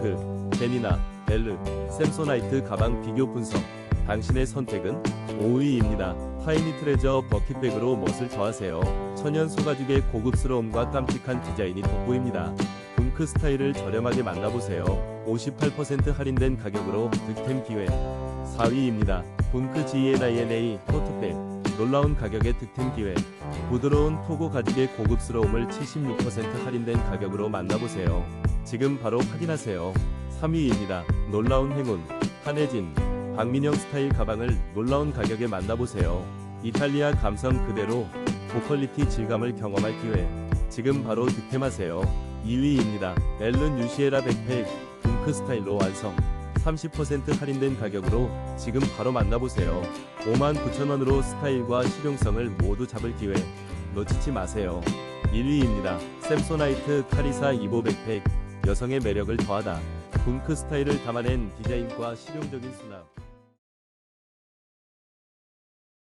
핑크, 베니나, 벨르, 샘소나이트 가방 비교 분석. 당신의 선택은 5위입니다. 타이니 트레저 버킷백으로 멋을 더하세요. 천연 소가죽의 고급스러움과 깜찍한 디자인이 돋보입니다. 붕크 스타일을 저렴하게 만나보세요. 58% 할인된 가격으로 득템 기회. 4위입니다. 붕크 GNINA 토트백. 놀라운 가격의 득템 기회. 부드러운 토고 가죽의 고급스러움을 76% 할인된 가격으로 만나보세요. 지금 바로 확인하세요. 3위입니다. 놀라운 행운. 한혜진. 박민영 스타일 가방을 놀라운 가격에 만나보세요. 이탈리아 감성 그대로 고퀄리티 질감을 경험할 기회. 지금 바로 득템하세요. 2위입니다. 앨런 유시에라 백팩 붕크 스타일로 완성. 30% 할인된 가격으로 지금 바로 만나보세요. 59,000원으로 스타일과 실용성을 모두 잡을 기회. 놓치지 마세요. 1위입니다. 샘소나이트 카리사 2보 백팩 여성의 매력을 더하다. 붕크 스타일을 담아낸 디자인과 실용적인 수납.